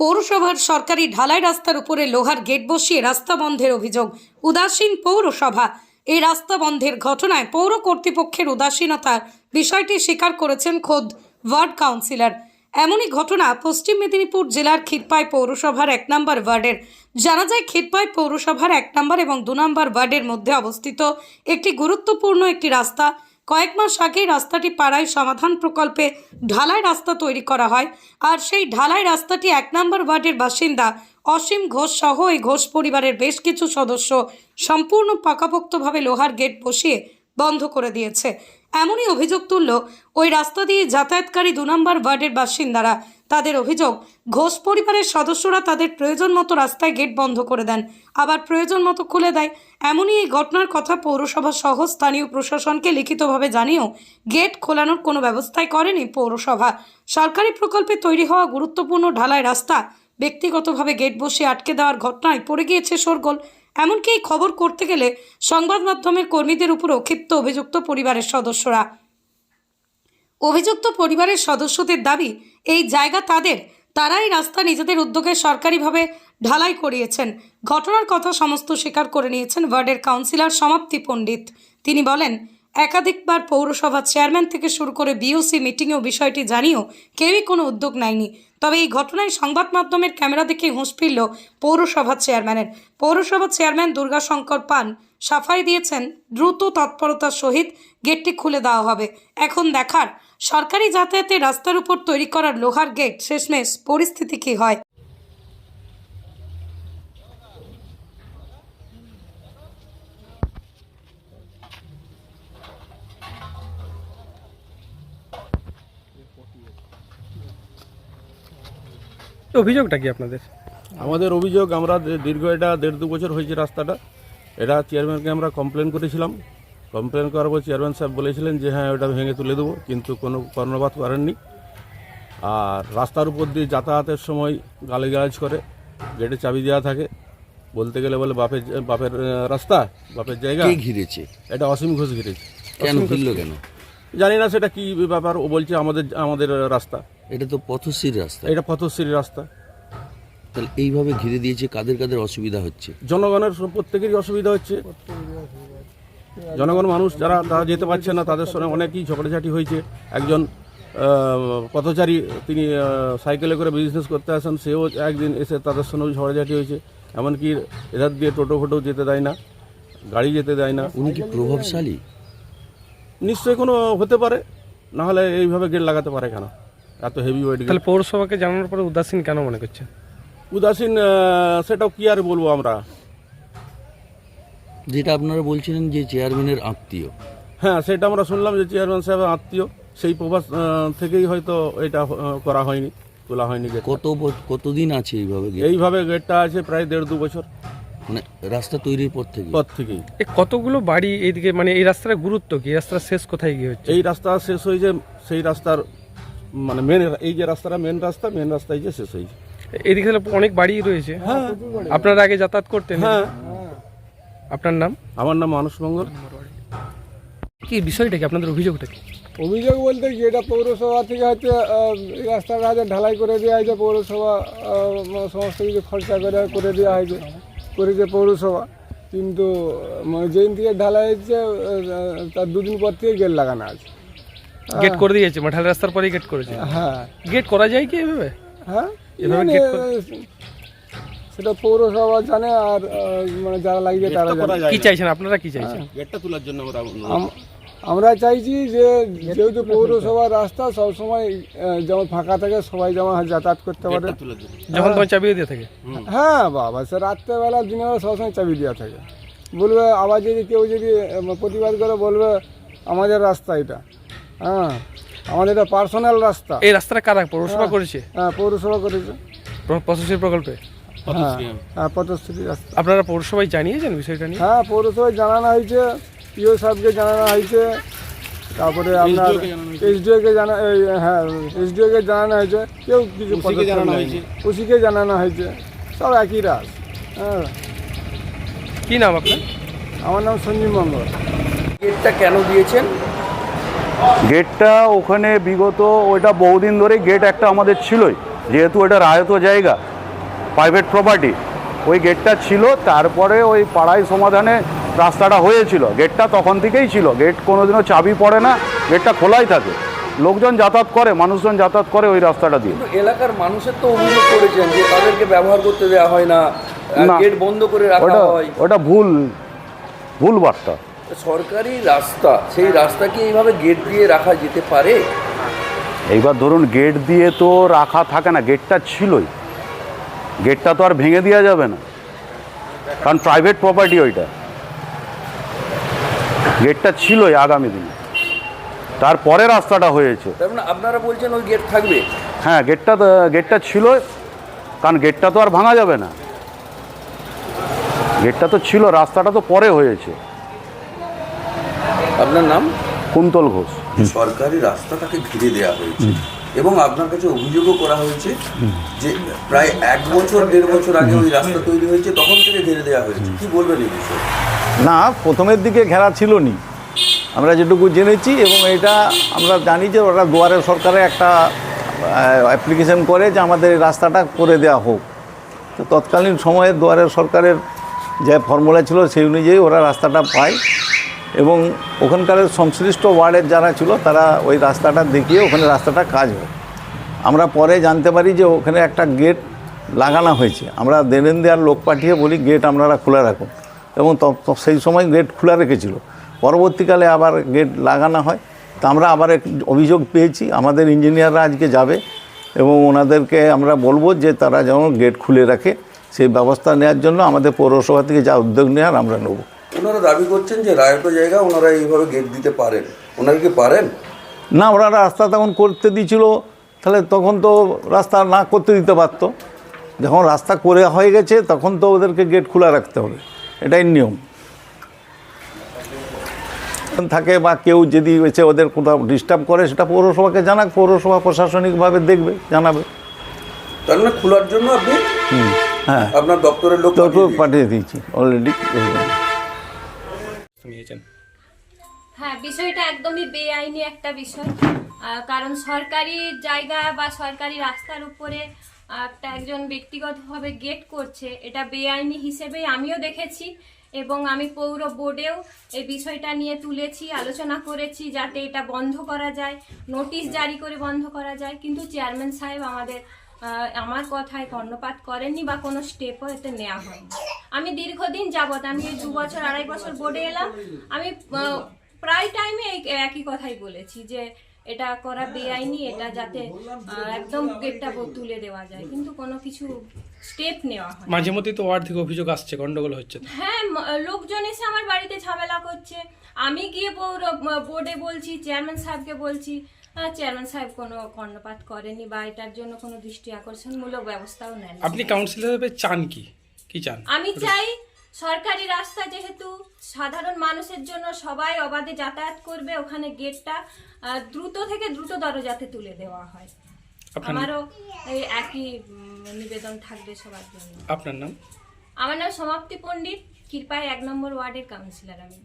পৌরসভার সরকারি ঢালাই রাস্তার উপরে লোহার গেট বসিয়ে রাস্তা বন্ধের অভিযোগ। উদাসীন পৌরসভা। এই রাস্তা বন্ধের ঘটনায় পৌর কর্তৃপক্ষের উদাসীনতার বিষয়টি স্বীকার করেছেন খোদ ওয়ার্ড কাউন্সিলর। এমনই ঘটনা পশ্চিম মেদিনীপুর জেলার ক্ষীরপাই পৌরসভার এক নম্বর ওয়ার্ডের। জানা যায়, ক্ষীরপাই পৌরসভার এক নম্বর এবং দু নম্বর ওয়ার্ডের মধ্যে অবস্থিত একটি গুরুত্বপূর্ণ একটি রাস্তা কয়েক মাস আগেই রাস্তাটি পাড়ায় সমাধান প্রকল্পে ঢালাই রাস্তা তৈরি করা হয়। আর সেই ঢালাই রাস্তাটি এক নম্বর ওয়ার্ডের বাসিন্দা অসীম ঘোষ সহ এই ঘোষ পরিবারের বেশ কিছু সদস্য সম্পূর্ণ পাকাপোক্তভাবে লোহার গেট বসিয়ে বন্ধ করে দিয়েছে। এমনই অভিযোগ তুলল ওই রাস্তা দিয়ে যাতায়াতকারী দু নম্বর ওয়ার্ডের বাসিন্দারা। তাদের অভিযোগ, ঘোষ পরিবারের সদস্যরা তাদের প্রয়োজন মতো রাস্তায় গেট বন্ধ করে দেন। আবার প্রয়োজন মতো খুলে দেয়। এমনই এই ঘটনার কথা পৌরসভা সহ স্থানীয় প্রশাসনকে লিখিতভাবে জানিয়েও গেট খোলানোর কোনো ব্যবস্থাই করেনি পৌরসভা। সরকারি প্রকল্পে তৈরি হওয়া গুরুত্বপূর্ণ ঢালাই রাস্তা ব্যক্তিগতভাবে গেট বসে আটকে দেওয়ার ঘটনায় পড়ে গিয়েছে শোরগোল। এমনকি এই খবর করতে গেলে সংবাদ মাধ্যমের কর্মীদের উপরও ক্ষিপ্ত অভিযুক্ত পরিবারের সদস্যরা। অভিযুক্ত পরিবারের সদস্যদের দাবি, এই জায়গা তাদের, তারাই রাস্তা নিজেদের উদ্যোগে সরকারিভাবে ঢালাই করিয়েছেন। ঘটনার কথা সমস্ত স্বীকার করে নিয়েছেন ওয়ার্ডের কাউন্সিলর সমাপ্তি পণ্ডিত। তিনি বলেন একাধিকবার পৌরসভার চেয়ারম্যান থেকে শুরু করে বিওসি মিটিংয়েও বিষয়টি জানিয়েও কেউই কোনো উদ্যোগ নেয়নি। তবে এই ঘটনায় সংবাদ মাধ্যমের ক্যামেরা দেখে হুঁশ ফিরল পৌরসভার চেয়ারম্যানের। পৌরসভার চেয়ারম্যান দুর্গাশঙ্কর পান, সাফাই দিয়েছেন, দ্রুত তৎপরতার সহিত গেটটি খুলে দেওয়া হবে। এখন দেখার, সরকারি যাতায়াতের রাস্তার উপর তৈরি করার লোহার গেট, শেষমেশ পরিস্থিতি কী হয়? অভিযোগটা কি আপনাদের? আমাদের অভিযোগ আমরা দীর্ঘ এটা দেড় দু বছর হয়েছে রাস্তাটা। এটা চেয়ারম্যানকে আমরা কমপ্লেন করেছিলাম। কমপ্লেন করার পর চেয়ারম্যান সাহেব বলেছিলেন যে হ্যাঁ ওটা ভেঙে তুলে দেবো। কিন্তু কোনো কর্ণপাত করেননি। আর রাস্তার উপর দিয়ে যাতায়াতের সময় গালিগালাজ করে গেটে চাবি দেওয়া থাকে। বলতে গেলে বলে বাপের বাপের রাস্তা বাপের জায়গা। ঘিরেছে? এটা অসীম ঘোষ ঘিরেছে। কেন ঘিরলো কেন? জানি না সেটা কি ব্যাপার ও বলছে আমাদের আমাদের রাস্তা। এটা তো পথশ্রীর রাস্তা। এটা পথশ্রী রাস্তা। তাহলে এইভাবে ঘিরে দিয়েছে কাদের কাদের অসুবিধা হচ্ছে? জনগণের প্রত্যেকেরই অসুবিধা হচ্ছে। জনগণ মানুষ যারা তারা যেতে পারছে না তাদের সঙ্গে অনেকই ঝগড়াঝাটি হয়েছে। একজন পথচারী তিনি সাইকেলে করে বিজনেস করতে আসেন সেও একদিন এসে তাদের সঙ্গেও ঝগড়াঝাটি হয়েছে। এমনকি এধার দিয়ে টোটো ফোটো যেতে দেয় না গাড়ি যেতে দেয় না। উনি কি প্রভাবশালী? নিশ্চয়ই কোনো হতে পারে নাহলে এইভাবে গেট লাগাতে পারে কেন? এত হেভি ওয়েট তাহলে পৌরসভাকে জানানোর পরে উদাসীন কেন মনে করছেন? উদাসীন সেটাও কি আর বলব আমরা? যেটা আপনারা বলছিলেন যে চেয়ারম্যানের আত্মীয়। হ্যাঁ সেটা আমরা শুনলাম যে চেয়ারম্যান সাহেব আত্মীয়। সেই প্রভাস থেকেই হয়তো এটা করা হয়নি তোলা হয়নি কত কতদিন আছে এইভাবে এইভাবে গেটটা আছে প্রায় দেড় দু বছর। মানে রাস্তা তৈরির পর থেকে? পর থেকেই এ কতগুলো বাড়ি এইদিকে মানে এই রাস্তার গুরুত্ব কি? এই রাস্তার শেষ কোথায় গিয়ে হচ্ছে? এই রাস্তা শেষ হয়েছে সেই রাস্তার মানে মেন এই যে রাস্তাটা মেন রাস্তা মেন রাস্তায় যে শেষ হয়েছে। এদিকে তাহলে অনেক বাড়ি রয়েছে। হ্যাঁ। আপনারা আগে যাতায়াত করতেন। হ্যাঁ। আপনার নাম? আমার নাম মানস মঙ্গল। কি বিষয়টা কি? আপনাদের অভিযোগটা কি? অভিযোগ বলতে কি এটা পৌরসভা থেকে হচ্ছে রাস্তাটা হচ্ছে ঢালাই করে দেওয়া হয়েছে পৌরসভা সমস্ত কিছু খরচা করে করে দেওয়া হয়েছে করেছে পৌরসভা। কিন্তু মানে যেদিন থেকে ঢালাই হয়েছে আহ, তার দুদিন পর থেকে গেট লাগানো আছে। গেট করে দিয়েছে মাঠাল রাস্তার পরেই গেট করেছে। হ্যাঁ। গেট করা যায় কি এভাবে? হ্যাঁ? এভাবে মানে, সেটা পৌরসভা জানে আর মানে যারা লাগিয়ে তারা জানে। কি চাইছেন? আপনারা কি চাইছেন? গেটটা তোলার জন্য আমরা আম- আমরা চাইছি যে যেহেতু পৌরসভার রাস্তা সবসময় যেমন ফাঁকা থাকে সবাই যেমন যাতায়াত করতে পারে। যখন তোমার চাবিয়ে দিয়ে থাকে? হ্যাঁ বাবা সে রাত্রেবেলা দিনের বেলা সবসময় চাবি দেওয়া থাকে। বলবে আবার যদি কেউ যদি প্রতিবাদ করে বলবে আমাদের রাস্তা এটা। হ্যাঁ আমাদের এটা পার্সোনাল রাস্তা। এই রাস্তাটা কারা পৌরসভা করেছে? হ্যাঁ পৌরসভা করেছে। প্রশাসনিক প্রকল্পে? হ্যাঁ হ্যাঁ রাস্তা। আপনারা পৌরসভায় জানিয়েছেন বিষয়টা নিয়ে? হ্যাঁ পৌরসভায় জানানো হয়েছে পিও সাহেবকে জানানো হয়েছে তারপরে আপনার এসডিওকে জানা হ্যাঁ এসডিওকে জানানো হয়েছে কেউ কিছু জানানো নেয়নি। ওসিকে জানানো হয়েছে সব একই রাস হ্যাঁ। কি নাম আপনার? আমার নাম সঞ্জীব মঙ্গল গেটটা কেন দিয়েছেন? গেটটা ওখানে বিগত ওইটা বহুদিন ধরে গেট একটা আমাদের ছিলই যেহেতু এটা রায়ত জায়গা প্রাইভেট প্রপার্টি ওই গেটটা ছিল তারপরে ওই পাড়ায় সমাধানে রাস্তাটা হয়েছিল। গেটটা তখন থেকেই ছিল। গেট কোনোদিনও চাবি পড়ে না গেটটা খোলাই থাকে। লোকজন যাতায়াত করে মানুষজন যাতায়াত করে ওই রাস্তাটা দিয়ে। এলাকার মানুষের তো অভিযোগ করেছেন যে তাদেরকে ব্যবহার করতে দেওয়া হয় না। গেট বন্ধ করে রাখা ওটা হয়। ওটা ভুল ভুল বার্তা। সরকারি রাস্তা সেই রাস্তা কি এইভাবে গেট দিয়ে রাখা যেতে পারে? এইবার ধরুন গেট দিয়ে তো রাখা থাকে না গেটটা ছিলই। গেটটা তো আর ভেঙে দেওয়া যাবে না কারণ প্রাইভেট প্রপার্টি ওইটা। গেটটা ছিলই আগামী দিনে। তারপরে রাস্তাটা হয়েছে। মানে আপনারা বলছেন ওই গেট থাকবে? হ্যাঁ গেটটা গেটটা ছিল কারণ গেটটা তো আর ভাঙা যাবে না। গেটটা তো ছিল রাস্তাটা তো পরে হয়েছে। আপনার নাম? কুন্তল ঘোষ। সরকারি রাস্তাটাকে ঘিরে দেওয়া হয়েছে। এবং আপনার কাছে অভিযোগও করা হয়েছে যে প্রায় এক বছর দেড় বছর আগে ওই রাস্তা তৈরি হয়েছে তখন থেকে ঘিরে দেওয়া হয়েছে। কি বলবেন এই বিষয়ে? না প্রথমের দিকে ঘেরা ছিল নি আমরা যেটুকু জেনেছি এবং এটা আমরা জানি যে ওরা দুয়ারে সরকারে একটা অ্যাপ্লিকেশন করে যে আমাদের এই রাস্তাটা করে দেওয়া হোক। তো তৎকালীন সময়ে দুয়ারে সরকারের যে ফর্মুলা ছিল সেই অনুযায়ী ওরা রাস্তাটা পায়। এবং ওখানকার সংশ্লিষ্ট ওয়ার্ডের যারা ছিল, তারা ওই রাস্তাটা দেখিয়ে ওখানে রাস্তাটা কাজ হয়। আমরা পরে জানতে পারি যে ওখানে একটা গেট লাগানো হয়েছে। আমরা দেনেন দেওয়ার লোক পাঠিয়ে বলি, গেট আপনারা খোলা রাখুন। এবং সেই সময় গেট খোলা রেখেছিল। পরবর্তীকালে আবার গেট লাগানো হয়। তা আমরা আবার এক অভিযোগ পেয়েছি, আমাদের ইঞ্জিনিয়াররা আজকে যাবে এবং ওনাদেরকে আমরা বলব যে তারা যেমন গেট খুলে রাখে। সেই ব্যবস্থা নেওয়ার জন্য আমাদের পৌরসভা থেকে যা উদ্যোগ নেওয়ার আমরা নেব। ওনারা দাবি করছেন যে রায়ত জায়গা ওনারা এইভাবে গেট দিতে পারেন। ওনারা কি পারেন? না ওরা রাস্তা তখন করতে দিয়েছিল তাহলে তখন তো রাস্তা না করতে দিতে পারতো। যখন রাস্তা করে হয়ে গেছে তখন তো ওদেরকে গেট খোলা রাখতে হবে। এটাই নিয়ম। থাকে বা কেউ যদি হয়েছে ওদের কোথাও ডিস্টার্ব করে সেটা পৌরসভাকে জানাক পৌরসভা প্রশাসনিকভাবে দেখবে জানাবে। তার মানে খোলার জন্য আপনি হ্যাঁ। আপনার দপ্তরের লোক। পাঠিয়ে দিয়েছি অলরেডি নিয়েছেন হ্যাঁ বিষয়টা একদমই বেআইনি একটা বিষয়। কারণ সরকারি জায়গা বা সরকারি রাস্তার উপরে একটা একজন ব্যক্তিগতভাবে গেট করছে, এটা বেআইনি হিসেবেই আমিও দেখেছি এবং আমি পৌর বোর্ডেও এই বিষয়টা নিয়ে তুলেছি, আলোচনা করেছি যাতে এটা বন্ধ করা যায়, নোটিশ জারি করে বন্ধ করা যায়। কিন্তু চেয়ারম্যান সাহেব আমাদের আমার কথায় কর্ণপাত করেননি বা কোনো স্টেপও এতে নেওয়া হয়নি। আমি দীর্ঘদিন যাবৎ আমি দু বছর আড়াই বছর বোর্ডে এলাম। আমি প্রায় টাইমে একই কথাই বলেছি যে এটা করা বেআইনি এটা যাতে একদম গেটটা তুলে দেওয়া যায়। কিন্তু কোনো কিছু স্টেপ নেওয়া হয় মাঝে মধ্যেই তো ওয়ার্ড থেকে অভিযোগ আসছে গন্ডগোল হচ্ছে হ্যাঁ লোকজন এসে আমার বাড়িতে ঝামেলা করছে। আমি গিয়ে বোর্ডে বলছি চেয়ারম্যান সাহেবকে বলছি চেয়ারম্যান সাহেব কোনো কর্ণপাত করেনি বা এটার জন্য কোনো দৃষ্টি আকর্ষণমূলক ব্যবস্থাও নেন আপনি কাউন্সিলর হিসেবে চান কি? কি চান? আমি চাই সরকারি রাস্তা যেহেতু সাধারণ মানুষের জন্য সবাই অবাধে যাতায়াত করবে ওখানে গেটটা দ্রুত থেকে দ্রুততর যাতে তুলে দেওয়া হয়। আমারও এই একই নিবেদন থাকবে সবার জন্য। আপনার নাম? আমার নাম সমাপ্তি পণ্ডিত কৃপায় এক নম্বর ওয়ার্ডের কাউন্সিলর আমি।